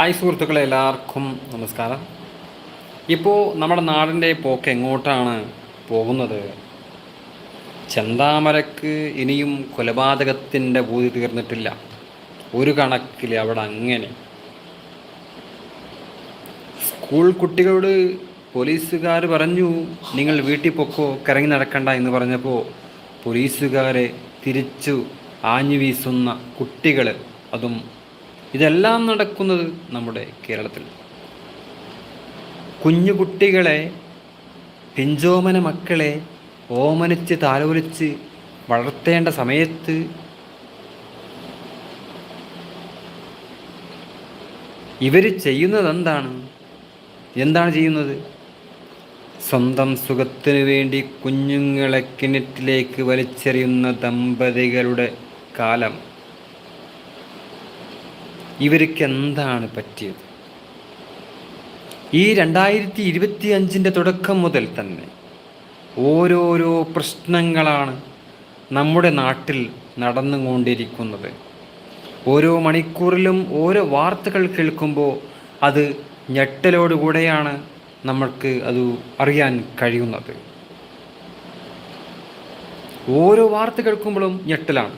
Hi സുഹൃത്തുക്കളെ എല്ലാവർക്കും നമസ്കാരം. ഇപ്പോൾ നമ്മുടെ നാടിന്റെ പോക്ക് എങ്ങോട്ടാണ് പോകുന്നത്? ചെന്താമരക്ക് ഇനിയും കൊലപാതകത്തിന്റെ ഭൂതി തീർന്നിട്ടില്ല. ഒരു കണക്കിൽ അവിടെ അങ്ങനെ. സ്കൂൾ കുട്ടികളോട് പോലീസുകാർ പറഞ്ഞു നിങ്ങൾ വീട്ടിൽ പൊക്കോ കറങ്ങി നടക്കണ്ട എന്ന് പറഞ്ഞപ്പോൾ പോലീസുകാരെ തിരിച്ചു ആഞ്ഞു വീസുന്ന കുട്ടികൾ അതും ഇതെല്ലാം നടക്കുന്നത് നമ്മുടെ കേരളത്തിൽ. കുഞ്ഞു കുട്ടികളെ പിഞ്ചോമന മക്കളെ ഓമനിച്ച് താലോലിച്ച് വളർത്തേണ്ട സമയത്ത് ഇവർ ചെയ്യുന്നത് എന്താണ്? എന്താണ് ചെയ്യുന്നത്? സ്വന്തം സുഖത്തിനു വേണ്ടി കുഞ്ഞുങ്ങളെ കിണറ്റിലേക്ക് വലിച്ചെറിയുന്ന ദമ്പതികളുടെ കാലം. ഇവർക്ക് എന്താണ് പറ്റിയത്? ഈ രണ്ടായിരത്തി ഇരുപത്തി അഞ്ചിന്റെ തുടക്കം മുതൽ തന്നെ ഓരോരോ പ്രശ്നങ്ങളാണ് നമ്മുടെ നാട്ടിൽ നടന്നുകൊണ്ടിരിക്കുന്നത്. ഓരോ മണിക്കൂറിലും ഓരോ വാർത്തകൾ കേൾക്കുമ്പോൾ അത് ഞെട്ടലോടുകൂടെയാണ് നമ്മൾക്ക് അത് അറിയാൻ കഴിയുന്നത്. ഓരോ വാർത്ത കേൾക്കുമ്പോഴും ഞെട്ടലാണ്.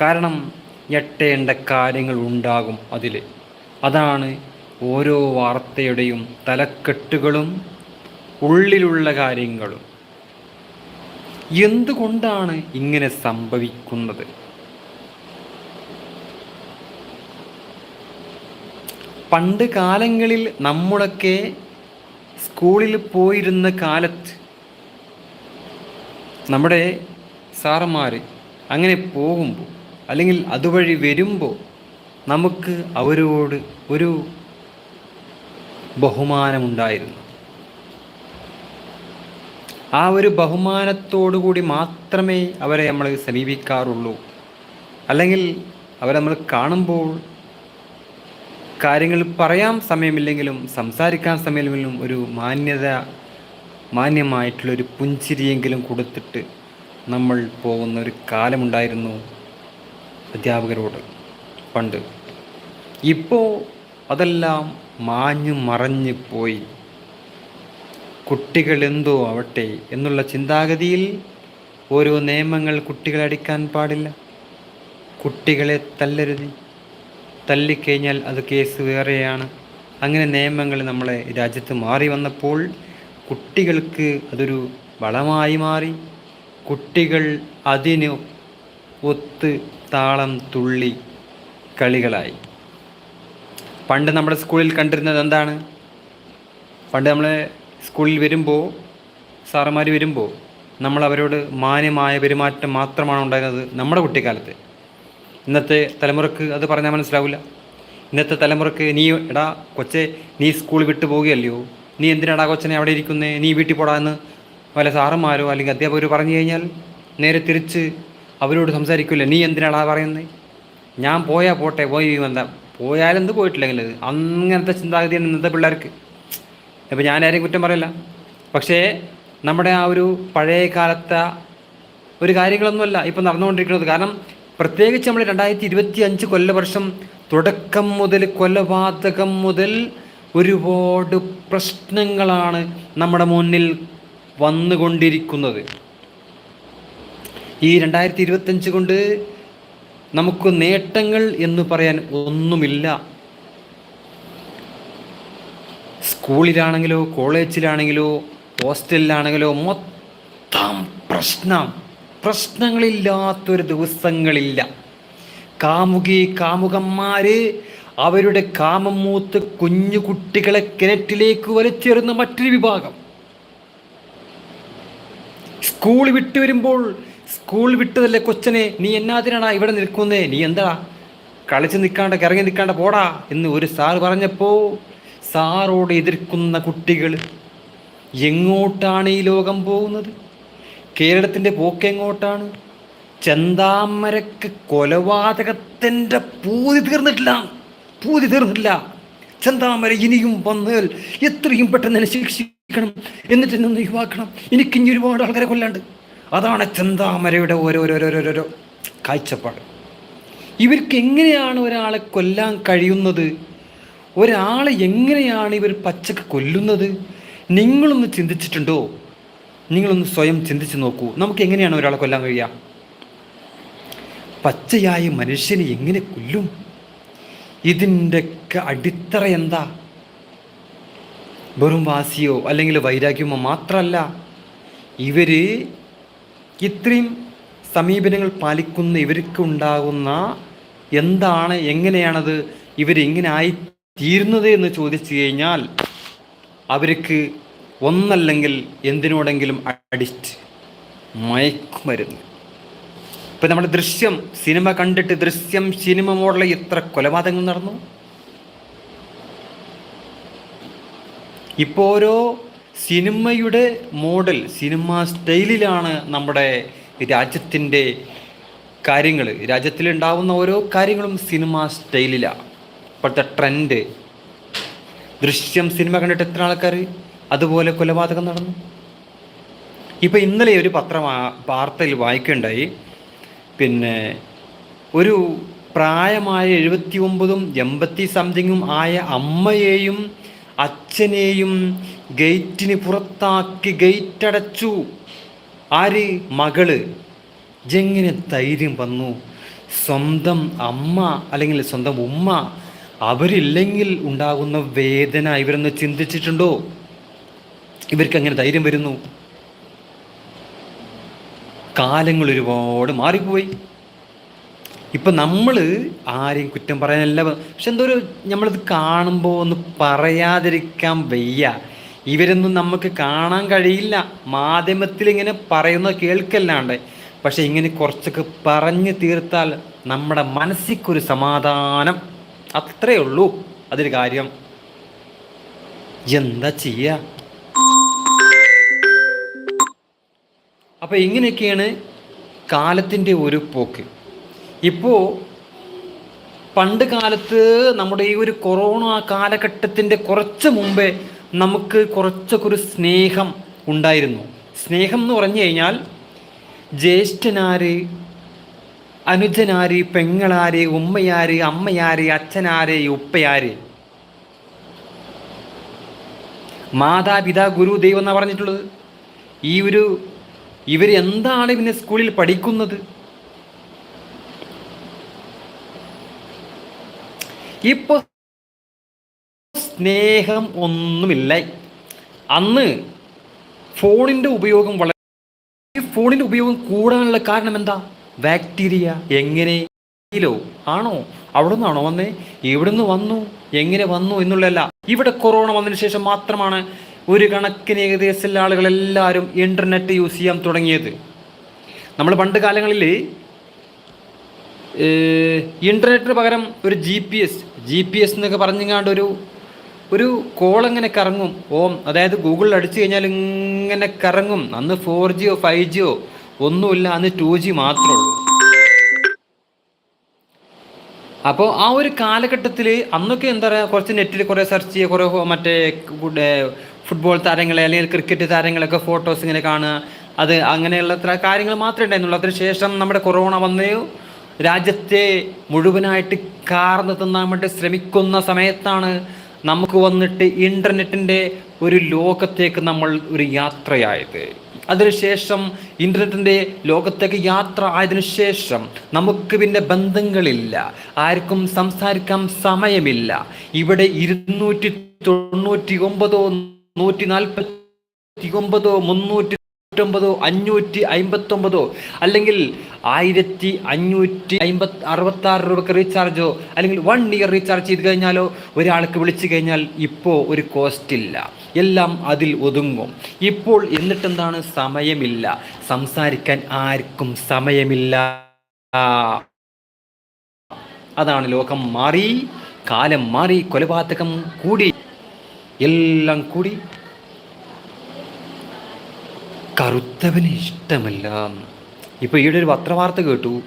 കാരണം ഞെട്ടേണ്ട കാര്യങ്ങൾ ഉണ്ടാകും അതിൽ അതാണ് ഓരോ വാർത്തയുടെയും തലക്കെട്ടുകളും ഉള്ളിലുള്ള കാര്യങ്ങളും. എന്തുകൊണ്ടാണ് ഇങ്ങനെ സംഭവിക്കുന്നത്? പണ്ട് കാലങ്ങളിൽ നമ്മളൊക്കെ സ്കൂളിൽ പോയിരുന്ന കാലത്ത് നമ്മുടെ സാറന്മാർ അങ്ങനെ പോകുമ്പോൾ അല്ലെങ്കിൽ അതുവഴി വരുമ്പോൾ നമുക്ക് അവരോട് ഒരു ബഹുമാനമുണ്ടായിരുന്നു. ആ ഒരു ബഹുമാനത്തോടു കൂടി മാത്രമേ അവരെ നമ്മൾ സമീപിക്കാറുള്ളൂ. അല്ലെങ്കിൽ അവരെ നമ്മൾ കാണുമ്പോൾ കാര്യങ്ങൾ പറയാൻ സമയമില്ലെങ്കിലും സംസാരിക്കാൻ സമയമില്ലെങ്കിലും ഒരു മാന്യത മാന്യമായിട്ടുള്ളൊരു പുഞ്ചിരിയെങ്കിലും കൊടുത്തിട്ട് നമ്മൾ പോകുന്ന ഒരു കാലമുണ്ടായിരുന്നു. അധ്യാപകരോട് പണ്ട്. ഇപ്പോൾ അതെല്ലാം മാഞ്ഞു മറഞ്ഞു പോയി. കുട്ടികൾ എന്തോ ആവട്ടെ എന്നുള്ള ചിന്താഗതിയിൽ ഓരോ നിയമങ്ങൾ കുട്ടികളെ അടിക്കാൻ പാടില്ല. കുട്ടികളെ തല്ലരുത്. തല്ലിക്കഴിഞ്ഞാൽ അത് കേസ് വേറെയാണ്. അങ്ങനെ നിയമങ്ങൾ നമ്മളെ രാജ്യത്ത് മാറി വന്നപ്പോൾ കുട്ടികൾക്ക് അതൊരു വളമായി മാറി. കുട്ടികൾ അതിന് ഒത്ത് താളം തുള്ളി കളികളായി. പണ്ട് നമ്മുടെ സ്കൂളിൽ കണ്ടിരുന്നത് എന്താണ്? പണ്ട് നമ്മൾ സ്കൂളിൽ വരുമ്പോൾ സാറന്മാർ വരുമ്പോൾ നമ്മൾ അവരോട് മാന്യമായ പെരുമാറ്റം മാത്രമാണ് ഉണ്ടായിരുന്നത് നമ്മുടെ കുട്ടിക്കാലത്ത്. ഇന്നത്തെ തലമുറയ്ക്ക് അത് പറഞ്ഞാൽ മനസ്സിലാവില്ല ഇന്നത്തെ തലമുറയ്ക്ക് നീ എടാ കൊച്ചെ നീ സ്കൂൾ വിട്ടു പോവുകയല്ലയോ? നീ എന്തിനാടാ കൊച്ചനെ അവിടെ ഇരിക്കുന്നേ? നീ വീട്ടിൽ പോടാ എന്ന് വല്ല സാറന്മാരോ അല്ലെങ്കിൽ അധ്യാപകരോ പറഞ്ഞു കഴിഞ്ഞാൽ നേരെ തിരിച്ച് അവരോട് സംസാരിക്കില്ല നീ എന്തിനാടാ പറയുന്നത് ഞാൻ പോയാൽ പോട്ടെ പോയി എന്താ പോയാലെന്ത് പോയിട്ടില്ലെങ്കിൽ അങ്ങനത്തെ ചിന്താഗതിയാണ് ഇന്നത്തെ പിള്ളേർക്ക്. ഇപ്പം ഞാൻ ആരെയും കുറ്റം പറയില്ല. പക്ഷേ നമ്മുടെ ആ ഒരു പഴയ കാലത്തെ ഒരു കാര്യങ്ങളൊന്നുമല്ല ഇപ്പം നടന്നുകൊണ്ടിരിക്കുന്നത്. കാരണം പ്രത്യേകിച്ച് നമ്മൾ രണ്ടായിരത്തി ഇരുപത്തി അഞ്ച് കൊല്ലവർഷം തുടക്കം മുതൽ കൊലപാതകം മുതൽ ഒരുപാട് പ്രശ്നങ്ങളാണ് നമ്മുടെ മുന്നിൽ വന്നുകൊണ്ടിരിക്കുന്നത്. ഈ രണ്ടായിരത്തി ഇരുപത്തഞ്ച് കൊണ്ട് നമുക്ക് നേട്ടങ്ങൾ എന്ന് പറയാൻ ഒന്നുമില്ല. സ്കൂളിലാണെങ്കിലോ കോളേജിലാണെങ്കിലോ ഹോസ്റ്റലിലാണെങ്കിലോ മൊത്തം പ്രശ്നം. പ്രശ്നങ്ങളില്ലാത്തൊരു ദിവസങ്ങളില്ല. കാമുകി കാമുകന്മാര് അവരുടെ കാമം മൂത്ത് കുഞ്ഞു കുട്ടികളെ കിണറ്റിലേക്ക് വലിച്ചെറിയുന്ന മറ്റൊരു വിഭാഗം. സ്കൂൾ വിട്ടു വരുമ്പോൾ സ്കൂൾ വിട്ടതല്ലേ കൊച്ചനെ? നീ എന്നാതിനാടാ ഇവിടെ നിൽക്കുന്നേ? നീ എന്താ? കളിച്ച് നിൽക്കാണ്ട് കിറങ്ങി നിൽക്കാണ്ട് പോടാ എന്ന് ഒരു സാർ പറഞ്ഞപ്പോൾ സാറോട് എതിർക്കുന്ന കുട്ടികൾ എങ്ങോട്ടാണ് ഈ ലോകം പോകുന്നത്? കേരളത്തിന്റെ പോക്ക് എങ്ങോട്ടാണ്? ചെന്താമരക്ക് കൊലപാതകത്തിന്റെ പൂതി തീർന്നിട്ടില്ല. പൂതി തീർന്നിട്ടില്ല. ചെന്താമര ഇനിയും വന്നാൽ എത്രയും പെട്ടെന്ന് ശിക്ഷിക്കണം. എന്നിട്ട് എന്നെ ഒന്ന് ഒഴിവാക്കണം. എനിക്ക് ഇനി ഒരുപാട് ആൾക്കാരെ കൊല്ലാണ്ട് അതാണ് ചിന്താമരയുടെ ഓരോരോരോരോരോ കാഴ്ചപ്പാട്. ഇവർക്ക് എങ്ങനെയാണ് ഒരാളെ കൊല്ലാൻ കഴിയുന്നത്? ഒരാളെ എങ്ങനെയാണ് ഇവർ പച്ചക്ക് കൊല്ലുന്നത്? നിങ്ങളൊന്ന് ചിന്തിച്ചിട്ടുണ്ടോ? നിങ്ങളൊന്ന് സ്വയം ചിന്തിച്ച് നോക്കൂ. നമുക്ക് എങ്ങനെയാണ് ഒരാളെ കൊല്ലാൻ കഴിയുക? പച്ചയായ മനുഷ്യനെ എങ്ങനെ കൊല്ലും? ഇതിന്റെയൊക്കെ അടിത്തറ എന്താ? വെറും വാസിയോ അല്ലെങ്കിൽ വൈരാഗ്യമോ മാത്രമല്ല ഇവർ ഇത്രയും സമീപനങ്ങൾ പാലിക്കുന്ന ഇവർക്ക് ഉണ്ടാകുന്ന എന്താണ് എങ്ങനെയാണത് ഇവരിങ്ങനെ ആയി തീരുന്നത് എന്ന് ചോദിച്ചു കഴിഞ്ഞാൽ അവർക്ക് ഒന്നല്ലെങ്കിൽ എന്തിനോടെങ്കിലും അഡിക്റ്റ് മയക്കുമരുന്ന്. ഇപ്പം നമ്മുടെ ദൃശ്യം സിനിമ കണ്ടിട്ട് ദൃശ്യം സിനിമ മോഡൽ എത്ര കൊലപാതകങ്ങൾ നടന്നു? ഇപ്പോൾ ഓരോ സിനിമയുടെ മോഡൽ സിനിമ സ്റ്റൈലിലാണ് നമ്മുടെ രാജ്യത്തിന്റെ കാര്യങ്ങൾ രാജ്യത്തിലുണ്ടാവുന്ന ഓരോ കാര്യങ്ങളും സിനിമ സ്റ്റൈലിലാണ് ഇപ്പോഴത്തെ ട്രെൻഡ് ദൃശ്യം സിനിമ കണ്ടിട്ട് എത്ര ആൾക്കാർ അതുപോലെ കൊലപാതകം നടന്നു? ഇപ്പം ഇന്നലെ ഒരു പത്രം വാർത്തയിൽ വായിക്കുകയുണ്ടായി. പിന്നെ ഒരു പ്രായമായ എഴുപത്തി ഒമ്പതും എൺപത്തി സംതിങ്ങും ആയ അമ്മയെയും അച്ഛനെയും ഗേറ്റിന് പുറത്താക്കി ഗേറ്റ് അടച്ചു ആര്? മകൾ. ജെങ്ങിന് ധൈര്യം വന്നു. സ്വന്തം അമ്മ അല്ലെങ്കിൽ സ്വന്തം ഉമ്മ അവരില്ലെങ്കിൽ ഉണ്ടാകുന്ന വേദന ഇവരൊന്ന് ചിന്തിച്ചിട്ടുണ്ടോ? ഇവർക്ക് അങ്ങനെ ധൈര്യം വരുന്നു. കാലങ്ങൾ ഒരുപാട് മാറിപ്പോയി. ഇപ്പം നമ്മൾ ആരെയും കുറ്റം പറയാനല്ല പക്ഷെ എന്തോ ഒരു നമ്മളിത് കാണുമ്പോൾ ഒന്ന് പറയാതിരിക്കാൻ വയ്യ. ഇവരൊന്നും നമുക്ക് കാണാൻ കഴിയില്ല. മാധ്യമത്തിൽ ഇങ്ങനെ പറയുന്ന കേൾക്കല്ലാണ്ട്. പക്ഷെ ഇങ്ങനെ കുറച്ചൊക്കെ പറഞ്ഞു തീർത്താൽ നമ്മുടെ മനസ്സിക്കൊരു സമാധാനം. അത്രയേ ഉള്ളൂ. അതൊരു കാര്യം. എന്താ ചെയ്യുക അപ്പം ഇങ്ങനെയൊക്കെയാണ് കാലത്തിന്റെ ഒരു പോക്ക്. ഇപ്പോൾ പണ്ട് കാലത്ത് നമ്മുടെ ഈ ഒരു കൊറോണ കാലഘട്ടത്തിന്റെ കുറച്ച് മുമ്പേ നമുക്ക് കുറച്ചൊക്കെ ഒരു സ്നേഹം ഉണ്ടായിരുന്നു. സ്നേഹം എന്ന് പറഞ്ഞു കഴിഞ്ഞാൽ ജ്യേഷ്ഠനാര് അനുജനാര് പെങ്ങളാര് ഉമ്മയാര് അമ്മയാര് അച്ഛനാര് ഉപ്പയാര്. മാതാപിതാ ഗുരു ദൈവം എന്നാണ് പറഞ്ഞിട്ടുള്ളത്? ഈ ഒരു ഇവർ എന്താണ് പിന്നെ സ്കൂളിൽ പഠിക്കുന്നത്? ഇപ്പൊ സ്നേഹം ഒന്നുമില്ല. അന്ന് ഫോണിന്റെ ഉപയോഗം വളരെ ഈ ഉപയോഗം കൂടാനുള്ള കാരണം എന്താ? ബാക്ടീരിയ എങ്ങനെ ആണോ? അവിടെ നിന്നാണോ വന്നേ? എവിടെ നിന്ന് വന്നു. എങ്ങനെ വന്നു എന്നുള്ളതല്ല. ഇവിടെ കൊറോണ വന്നതിന് ശേഷം മാത്രമാണ് ഒരു കണക്കിന് ഏകദേശം ആളുകളെല്ലാവരും ഇന്റർനെറ്റ് യൂസ് ചെയ്യാൻ തുടങ്ങിയത്. നമ്മൾ പണ്ട് കാലങ്ങളിൽ ഇന്റർനെറ്റിന് പകരം ഒരു G P S G P S എന്നൊക്കെ പറഞ്ഞിങ്ങാണ്ട് ഒരു ഒരു കോൾ എങ്ങനെ കറങ്ങും. ഓം അതായത് ഗൂഗിളിൽ അടിച്ചു കഴിഞ്ഞാൽ ഇങ്ങനെ കറങ്ങും. അന്ന് ഫോർ ജിയോ ഫൈവ് ജിയോ ഒന്നുമില്ല അന്ന് ടു ജി മാത്രമേ ഉള്ളൂ. അപ്പോൾ ആ ഒരു കാലഘട്ടത്തിൽ അന്നൊക്കെ എന്താ പറയുക കുറച്ച് നെറ്റിൽ കുറേ സെർച്ച് ചെയ്യുക കുറേ മറ്റേ ഫുട്ബോൾ താരങ്ങളെ അല്ലെങ്കിൽ ക്രിക്കറ്റ് താരങ്ങളൊക്കെ ഫോട്ടോസ് ഇങ്ങനെ കാണുക. അത് അങ്ങനെയുള്ള കാര്യങ്ങൾ മാത്രമേ ഉണ്ടായിരുന്നുള്ളൂ. അതിനുശേഷം നമ്മുടെ കൊറോണ വന്നു രാജ്യത്തെ മുഴുവനായിട്ട് കാർന്ന് തിന്നാൻ വേണ്ടി ശ്രമിക്കുന്ന സമയത്താണ് നമുക്ക് വന്നിട്ട് ഇന്റർനെറ്റിന്റെ ഒരു ലോകത്തേക്ക് നമ്മൾ ഒരു യാത്രയായത്. അതിനുശേഷം ഇന്റർനെറ്റിന്റെ ലോകത്തേക്ക് യാത്ര ആയതിനു ശേഷം നമുക്ക് പിന്നെ ബന്ധങ്ങളില്ല. ആർക്കും സംസാരിക്കാൻ സമയമില്ല. ഇവിടെ ഇരുന്നൂറ്റി തൊണ്ണൂറ്റി ഒമ്പതോ നൂറ്റി നാൽപ്പത്തി ഒമ്പതോ മുന്നൂറ്റി ൊമ്പതോ അഞ്ഞൂറ്റി അമ്പത്തൊമ്പതോ അല്ലെങ്കിൽ ആയിരത്തി അഞ്ഞൂറ്റി അമ്പത്തി അറുപത്തി ആറ് രൂപക്ക് റീചാർജോ അല്ലെങ്കിൽ വൺ ഇയർ റീചാർജ് ചെയ്ത് കഴിഞ്ഞാലോ? ഒരാൾക്ക് വിളിച്ചു കഴിഞ്ഞാൽ ഇപ്പോൾ ഒരു കോസ്റ്റ് ഇല്ല. എല്ലാം അതിൽ ഒതുങ്ങും. ഇപ്പോൾ എന്നിട്ടെന്താണ്? സമയമില്ല. സംസാരിക്കാൻ ആർക്കും സമയമില്ല. അതാണ് ലോകം മാറി കാലം മാറി കൊലപാതകം കൂടി. എല്ലാം കൂടി. കറുത്തവന് ഇഷ്ടമല്ല. ഇപ്പോൾ ഈയിടെ ഒരു പത്രവാർത്ത കേട്ടു.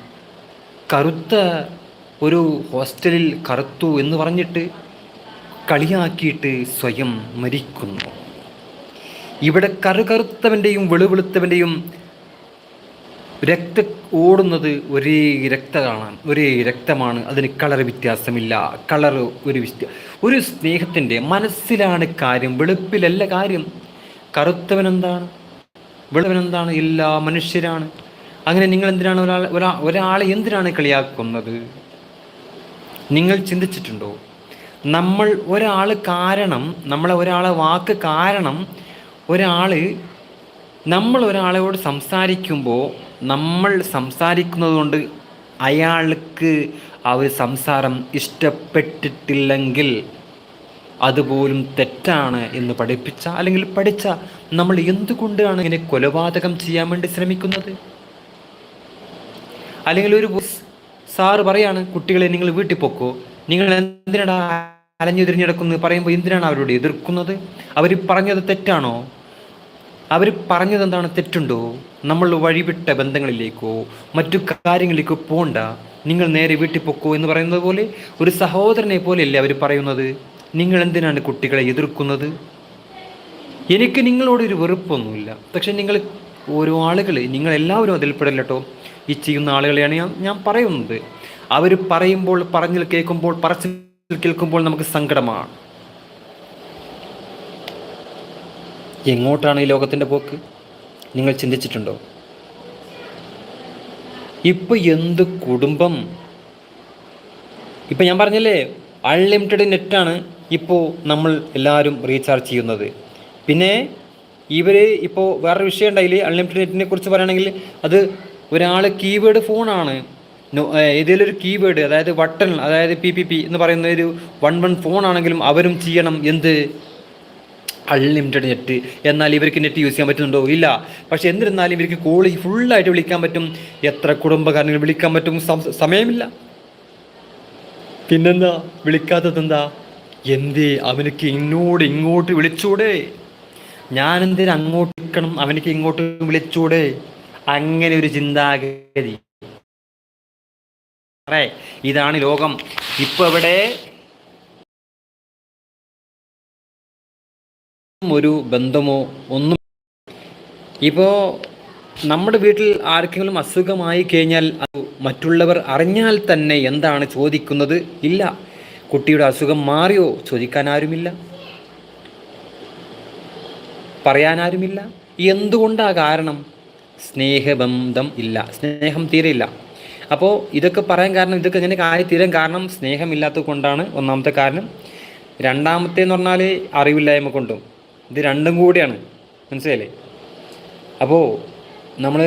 കറുത്ത ഒരു ഹോസ്റ്റലിൽ കറുത്തു എന്ന് പറഞ്ഞിട്ട് കളിയാക്കിയിട്ട് സ്വയം മരിക്കുന്നു. ഇവിടെ കറുകറുത്തവന്റെയും വെളുവെളുത്തവന്റെയും രക്ത ഓടുന്നത് ഒരേ രക്തമാണ് ഒരേ രക്തമാണ്. അതിന് കളർ വ്യത്യാസമില്ല. കളർ ഒരു ഒരു സ്നേഹത്തിന്റെ മനസ്സിലാണ് കാര്യം. വെളുപ്പിലല്ല കാര്യം. കറുത്തവനെന്താണ്? വെളുവനെന്താണ് എല്ലാ മനുഷ്യരാണ്. അങ്ങനെ നിങ്ങൾ എന്തിനാണ് ഒരാൾ ഒരാ ഒരാളെ എന്തിനാണ് കളിയാക്കുന്നത്? നിങ്ങൾ ചിന്തിച്ചിട്ടുണ്ടോ? നമ്മൾ ഒരാൾ കാരണം നമ്മളെ ഒരാളെ വാക്ക് കാരണം ഒരാൾ നമ്മൾ ഒരാളോട് സംസാരിക്കുമ്പോൾ നമ്മൾ സംസാരിക്കുന്നത് കൊണ്ട് അയാൾക്ക് ആ ഒരു സംസാരം ഇഷ്ടപ്പെട്ടിട്ടില്ലെങ്കിൽ അതുപോലും തെറ്റാണ് എന്ന് പഠിപ്പിച്ച അല്ലെങ്കിൽ പഠിച്ച നമ്മൾ എന്തുകൊണ്ടാണ് ഇങ്ങനെ കൊലപാതകം ചെയ്യാൻ വേണ്ടി ശ്രമിക്കുന്നത്? അല്ലെങ്കിൽ ഒരു സാറ് പറയാണ് കുട്ടികളെ നിങ്ങൾ വീട്ടിൽ പൊക്കോ. നിങ്ങൾ എന്തിനാണ് അലഞ്ഞു തിരിഞ്ഞെടുക്കുന്നത് പറയുമ്പോൾ എന്തിനാണ് അവരോട് എതിർക്കുന്നത്? അവർ പറഞ്ഞത് തെറ്റാണോ? അവർ പറഞ്ഞത് എന്താണ്? തെറ്റുണ്ടോ? നമ്മൾ വഴിവിട്ട ബന്ധങ്ങളിലേക്കോ മറ്റു കാര്യങ്ങളിലേക്കോ പോണ്ട. നിങ്ങൾ നേരെ വീട്ടിൽ പൊക്കോ എന്ന് പറയുന്നത് പോലെ ഒരു സഹോദരനെ പോലെയല്ലേ അവർ പറയുന്നത്? നിങ്ങൾ എന്തിനാണ് കുട്ടികളെ എതിർക്കുന്നത്? എനിക്ക് നിങ്ങളോടൊരു വെറുപ്പൊന്നുമില്ല. പക്ഷെ നിങ്ങൾ ഓരോ ആളുകൾ നിങ്ങളെല്ലാവരും അതിൽപ്പെടില്ല ഈ ചെയ്യുന്ന ആളുകളെയാണ് ഞാൻ ഞാൻ പറയുന്നത്. അവർ പറയുമ്പോൾ പറഞ്ഞിൽ കേൾക്കുമ്പോൾ പറച്ചിൽ കേൾക്കുമ്പോൾ നമുക്ക് സങ്കടമാണ്. എങ്ങോട്ടാണ് ഈ ലോകത്തിന്റെ പോക്ക്? നിങ്ങൾ ചിന്തിച്ചിട്ടുണ്ടോ? ഇപ്പം എന്ത് കുടുംബം? ഇപ്പം ഞാൻ പറഞ്ഞല്ലേ അൺലിമിറ്റഡ് നെറ്റാണ് ഇപ്പോൾ നമ്മൾ എല്ലാവരും റീചാർജ് ചെയ്യുന്നത്. പിന്നെ ഇവർ ഇപ്പോൾ വേറൊരു വിഷയം ഉണ്ടായില്ലേ അൺലിമിറ്റഡ് നെറ്റിനെ കുറിച്ച് പറയുകയാണെങ്കിൽ അത് ഒരാൾ കീവേഡ് ഫോണാണ് ഏതെങ്കിലും ഒരു കീവേഡ് അതായത് വട്ടൺ അതായത് പി പി പി എന്ന് പറയുന്ന ഒരു വൺ വൺ ഫോണാണെങ്കിലും അവരും ചെയ്യണം. എന്ത്? അൺലിമിറ്റഡ് നെറ്റ് എന്നാൽ ഇവർക്ക് നെറ്റ് യൂസ് ചെയ്യാൻ പറ്റുന്നുണ്ടോ? ഇല്ല. പക്ഷെ എന്നിരുന്നാലും ഇവർക്ക് കോൾ ഫുള്ളായിട്ട് വിളിക്കാൻ പറ്റും. എത്ര കുടുംബക്കാരനെ വിളിക്കാൻ പറ്റും. സമയമില്ല. പിന്നെന്താ? വിളിക്കാത്തത് എന്താ? എന്തേ? അവനക്ക് ഇങ്ങോട്ട് ഇങ്ങോട്ട് വിളിച്ചൂടെ? ഞാൻ എന്തിനാ അങ്ങോട്ട് അവനക്ക് ഇങ്ങോട്ട് വിളിച്ചൂടെ? അങ്ങനെ ഒരു ചിന്താഗതി. ഇതാണ് ലോകം. ഇപ്പൊ ഇവിടെ ഒരു ബന്ധമോ ഒന്നും ഇപ്പോൾ നമ്മുടെ വീട്ടിൽ ആർക്കെങ്കിലും അസുഖമായി കഴിഞ്ഞാൽ അത് മറ്റുള്ളവർ അറിഞ്ഞാൽ തന്നെ എന്താണ് ചോദിക്കുന്നത്? ഇല്ല. കുട്ടിയുടെ അസുഖം മാറിയോ? ചോദിക്കാൻ ആരുമില്ല. പറയാനാരുമില്ല എന്തുകൊണ്ടാ കാരണം? സ്നേഹബന്ധം ഇല്ല. സ്നേഹം തീരെ ഇല്ല. അപ്പോൾ ഇതൊക്കെ പറയാൻ കാരണം ഇതൊക്കെ ഇങ്ങനെ കാര്യം തീരാൻ കാരണം സ്നേഹമില്ലാത്തത് കൊണ്ടാണ് ഒന്നാമത്തെ കാരണം. രണ്ടാമത്തെ എന്ന് പറഞ്ഞാൽ അറിവില്ലായ്മ കൊണ്ടും. ഇത് രണ്ടും കൂടിയാണ്. മനസ്സിലായില്ലേ? അപ്പോൾ നമ്മൾ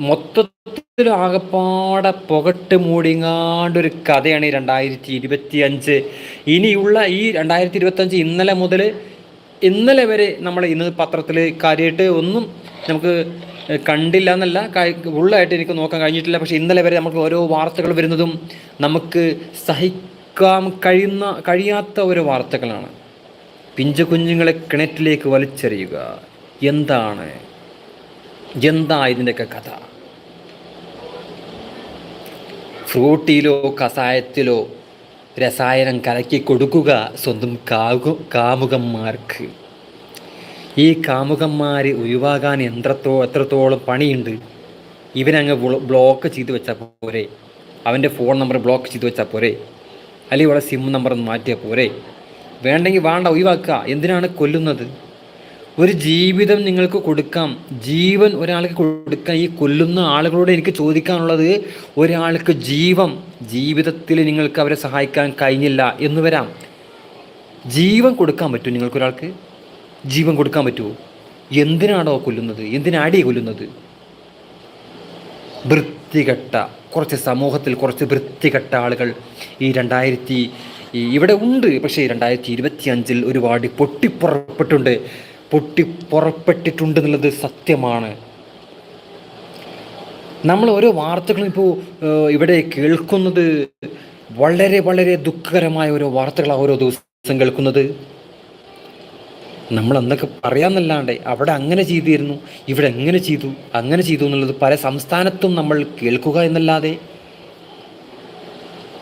മൊത്തത്തിൽ ആകപ്പാടെ പുകട്ട് മൂടിങ്ങാണ്ടൊരു കഥയാണ് ഈ രണ്ടായിരത്തി ഇരുപത്തി അഞ്ച് ഇനിയുള്ള ഈ രണ്ടായിരത്തി ഇരുപത്തഞ്ച് ഇന്നലെ മുതൽ ഇന്നലെ വരെ നമ്മൾ ഇന്ന് പത്രത്തിൽ കാര്യമായിട്ട് ഒന്നും നമുക്ക് കണ്ടില്ല എന്നല്ല ഫുള്ളായിട്ട് എനിക്ക് നോക്കാൻ കഴിഞ്ഞിട്ടില്ല. പക്ഷേ ഇന്നലെ വരെ നമുക്ക് ഓരോ വാർത്തകൾ വരുന്നതും നമുക്ക് സഹിക്കാൻ കഴിയുന്ന കഴിയാത്ത ഓരോ വാർത്തകളാണ്. പിഞ്ചു കുഞ്ഞുങ്ങളെ കിണറ്റിലേക്ക് വലിച്ചെറിയുക. എന്താണ്? എന്താ ഇതിന്റെയൊക്കെ കഥ? ഫ്രൂട്ടിയിലോ കസായത്തിലോ രസായനം കലക്കി കൊടുക്കുക സ്വന്തം കാകു കാമുകന്മാർക്ക്. ഈ കാമുകന്മാർ ഒഴിവാകാൻ എത്രത്തോ എത്രത്തോളം പണിയുണ്ട്? ഇവനങ്ങ് ബ്ലോക്ക് ചെയ്ത് വെച്ചാൽ പോരെ. അവന്റെ ഫോൺ നമ്പർ ബ്ലോക്ക് ചെയ്ത് വെച്ചാൽ പോരെ. അല്ലെങ്കിൽ ഇവിടെ സിം നമ്പർ മാറ്റിയാൽ പോരെ. വേണ്ടെങ്കിൽ വേണ്ട ഒഴിവാക്കുക എന്തിനാണ് കൊല്ലുന്നത്? ഒരു ജീവിതം നിങ്ങൾക്ക് കൊടുക്കാം. ജീവൻ ഒരാൾക്ക് കൊടുക്കാം ഈ കൊല്ലുന്ന ആളുകളോട് എനിക്ക് ചോദിക്കാനുള്ളത് ഒരാൾക്ക് ജീവൻ ജീവിതത്തിൽ നിങ്ങൾക്ക് അവരെ സഹായിക്കാൻ കഴിഞ്ഞില്ല എന്ന് വരാം. ജീവൻ കൊടുക്കാൻ പറ്റും നിങ്ങൾക്കൊരാൾക്ക്? ജീവൻ കൊടുക്കാൻ പറ്റുമോ? എന്തിനാണോ കൊല്ലുന്നത്? എന്തിനാടിയെ കൊല്ലുന്നത്? വൃത്തികെട്ട കുറച്ച് സമൂഹത്തിൽ കുറച്ച് വൃത്തികെട്ട ആളുകൾ ഈ രണ്ടായിരത്തി ഇവിടെ ഉണ്ട്. പക്ഷേ രണ്ടായിരത്തി ഇരുപത്തി അഞ്ചിൽ ഒരുപാട് പൊട്ടിപ്പുറപ്പെട്ടുണ്ട് പൊട്ടിപ്പുറപ്പെട്ടിട്ടുണ്ട്. എന്നുള്ളത് സത്യമാണ്. നമ്മൾ ഓരോ വാർത്തകളും ഇപ്പോൾ ഇവിടെ കേൾക്കുന്നത് വളരെ വളരെ ദുഃഖകരമായ ഓരോ വാർത്തകളാണ് ഓരോ ദിവസം കേൾക്കുന്നത്. നമ്മൾ അന്നൊക്കെ പറയാമെന്നല്ലാണ്ട് അവിടെ അങ്ങനെ ചെയ്തിരുന്നു ഇവിടെ എങ്ങനെ ചെയ്തു അങ്ങനെ ചെയ്തു എന്നുള്ളത് പല സംസ്ഥാനത്തും നമ്മൾ കേൾക്കുക എന്നല്ലാതെ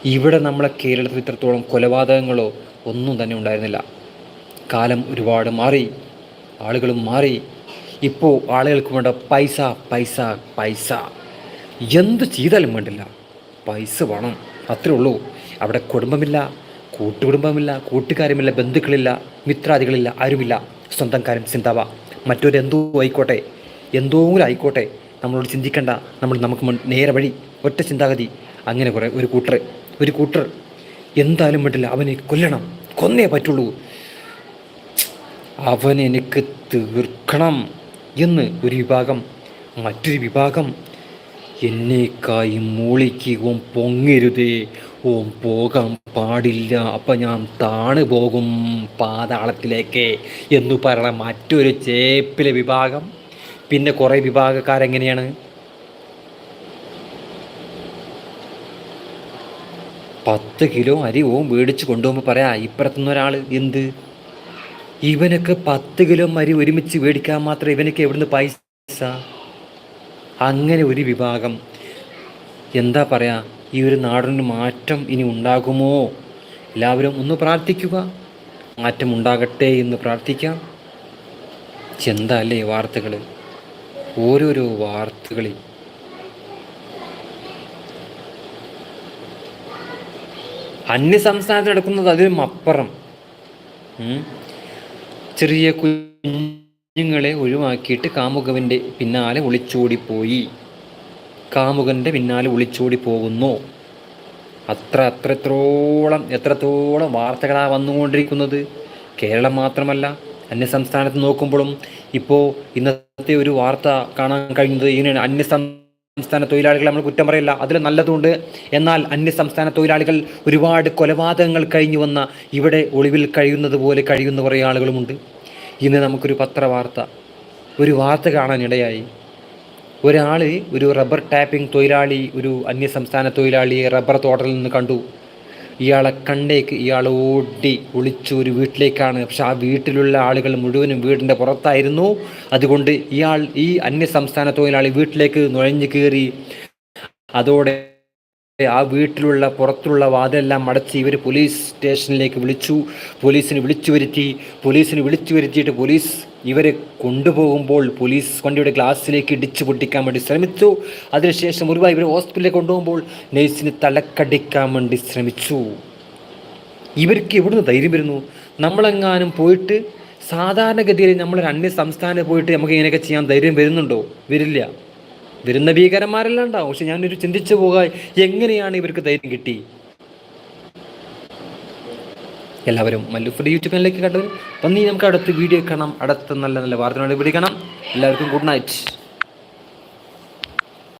ഇവിടെ നമ്മളെ കേരളത്തിൽ ഇത്രത്തോളം കൊലപാതകങ്ങളോ ഒന്നും തന്നെ ഉണ്ടായിരുന്നില്ല. കാലം ഒരുപാട് മാറി ആളുകളും മാറി. ഇപ്പോൾ ആളുകൾക്ക് വേണ്ട പൈസ പൈസ പൈസ. എന്ത് ചെയ്താലും വേണ്ടില്ല. പൈസ വേണം. അത്രേ ഉള്ളൂ. അവിടെ കുടുംബമില്ല. കൂട്ടുകുടുംബമില്ല കൂട്ടുകാരുമില്ല ബന്ധുക്കളില്ല മിത്രാദികളില്ല ആരുമില്ല. സ്വന്തംകാരൻ ചിന്താവ. മറ്റൊരെന്തോ ആയിക്കോട്ടെ എന്തോങ്കിലും ആയിക്കോട്ടെ. നമ്മളോട് ചിന്തിക്കേണ്ട. നമ്മൾ നമുക്ക് നേരെ വഴി ഒറ്റ ചിന്താഗതി. അങ്ങനെ കുറേ ഒരു കൂട്ടർ ഒരു കൂട്ടർ. എന്തായാലും വേണ്ടില്ല അവനെ കൊല്ലണം. കൊന്നേ പറ്റുള്ളൂ. അവൻ എനിക്ക് തീർക്കണം എന്ന് ഒരു വിഭാഗം. മറ്റൊരു വിഭാഗം. എന്നേക്കായി മൂളിക്കുകയും പൊങ്ങരുതേ. ഓം പോകാൻ പാടില്ല. അപ്പം ഞാൻ താണു പോകും പാതാളത്തിലേക്ക് എന്ന് പറയണ മറ്റൊരു ചേപ്പിലെ വിഭാഗം. പിന്നെ കുറേ വിഭാഗക്കാരെങ്ങനെയാണ്? പത്ത് കിലോ അരി ഓം മേടിച്ച് കൊണ്ടുപോകുമ്പോൾ പറയാ ഇപ്പുറത്തുനിന്ന് ഒരാൾ എന്ത്? ഇവനൊക്കെ പത്ത് കിലോ അരി ഒരുമിച്ച് മേടിക്കാൻ മാത്രം ഇവനൊക്കെ എവിടുന്ന് പൈസ? അങ്ങനെ ഒരു വിഭാഗം. എന്താ പറയാ ഈ ഒരു നാടിന് മാറ്റം ഇനി ഉണ്ടാകുമോ? എല്ലാവരും ഒന്ന് പ്രാർത്ഥിക്കുക. മാറ്റം ഉണ്ടാകട്ടെ എന്ന് പ്രാർത്ഥിക്കാം. ചെന്തല്ലേ വാർത്തകൾ ഓരോരോ വാർത്തകളിൽ. അന്യ സംസ്ഥാനത്ത് നടക്കുന്നത് അതിലും അപ്പുറം. ചെറിയ കുഞ്ഞുങ്ങളെ ഒഴിവാക്കിയിട്ട് കാമുകവന്റെ പിന്നാലെ ഒളിച്ചോടിപ്പോയി. കാമുകന്റെ പിന്നാലെ ഒളിച്ചോടി പോകുന്നു. അത്ര അത്രത്തോളം എത്രത്തോളം വാർത്തകളാണ് വന്നുകൊണ്ടിരിക്കുന്നത്? കേരളം മാത്രമല്ല അന്യ സംസ്ഥാനത്ത് നോക്കുമ്പോഴും ഇപ്പോൾ ഇന്നത്തെ ഒരു വാർത്ത കാണാൻ കഴിയുന്നത് ഇങ്ങനെയാണ്. അന്യ സംസ്ഥാന തൊഴിലാളികളെ നമ്മൾ കുറ്റം പറയില്ല അതിൽ നല്ലതുണ്ട്. എന്നാൽ അന്യ സംസ്ഥാന തൊഴിലാളികൾ ഒരുപാട് കൊലപാതകങ്ങൾ കഴിഞ്ഞു വന്ന ഇവിടെ ഒളിവിൽ കഴിയുന്നത് പോലെ കഴിയുന്ന കുറേ ആളുകളുമുണ്ട്. ഇന്ന് നമുക്കൊരു പത്രവാർത്ത ഒരു വാർത്ത കാണാനിടയായി. ഒരാൾ ഒരു റബ്ബർ ടാപ്പിംഗ് തൊഴിലാളി ഒരു അന്യസംസ്ഥാന തൊഴിലാളിയെ റബ്ബർ തോട്ടത്തിൽ നിന്ന് കണ്ടു. ഇയാളെ കണ്ടേക്ക് ഇയാൾ ഓടി ഒളിച്ചു ഒരു വീട്ടിലേക്കാണ്. പക്ഷെ ആ വീട്ടിലുള്ള ആളുകൾ മുഴുവനും വീടിന്റെ പുറത്തായിരുന്നു. അതുകൊണ്ട് ഇയാൾ ഈ അന്യസംസ്ഥാന തൊഴിലാളി വീട്ടിലേക്ക് നുഴഞ്ഞു കയറി. അതോടെ ആ വീട്ടിലുള്ള പുറത്തുള്ള വാതിലെല്ലാം അടച്ച് ഇവർ പോലീസ് സ്റ്റേഷനിലേക്ക് വിളിച്ചു. പോലീസിന് വിളിച്ചു വരുത്തി. പോലീസിന് വിളിച്ചു വരുത്തിയിട്ട് പോലീസ് ഇവരെ കൊണ്ടുപോകുമ്പോൾ പോലീസ് വണ്ടിയുടെ ഗ്ലാസ്സിലേക്ക് ഇടിച്ചു പൊട്ടിക്കാൻ വേണ്ടി ശ്രമിച്ചു. അതിനുശേഷം ഒരുപാട് ഇവരെ ഹോസ്പിറ്റലിലേക്ക് കൊണ്ടുപോകുമ്പോൾ നേഴ്സിന് തലക്കടിക്കാൻ വേണ്ടി ശ്രമിച്ചു. ഇവർക്ക് എവിടുന്ന് ധൈര്യം വരുന്നു? നമ്മളെങ്ങാനും പോയിട്ട് സാധാരണഗതിയിൽ നമ്മളൊരു അന്യ സംസ്ഥാനം പോയിട്ട് നമുക്ക് ഇങ്ങനെയൊക്കെ ചെയ്യാൻ ധൈര്യം വരുന്നുണ്ടോ? വരില്ല. വരുന്ന ഭീകരന്മാരെല്ലാം ഉണ്ടാവും പക്ഷെ ഞാനൊരു ചിന്തിച്ചു പോകാൻ എങ്ങനെയാണ് ഇവർക്ക് ധൈര്യം കിട്ടി? എല്ലാവരും മല്ലുഫുഡ് യൂട്യൂബ് ചാനലിലേക്ക് കണ്ടത് നന്ദി നമുക്ക് അടുത്ത വീഡിയോ കാണാം. അടുത്ത നല്ല നല്ല വാർത്തകളോട് പിടിക്കണം. എല്ലാവർക്കും ഗുഡ് നൈറ്റ്.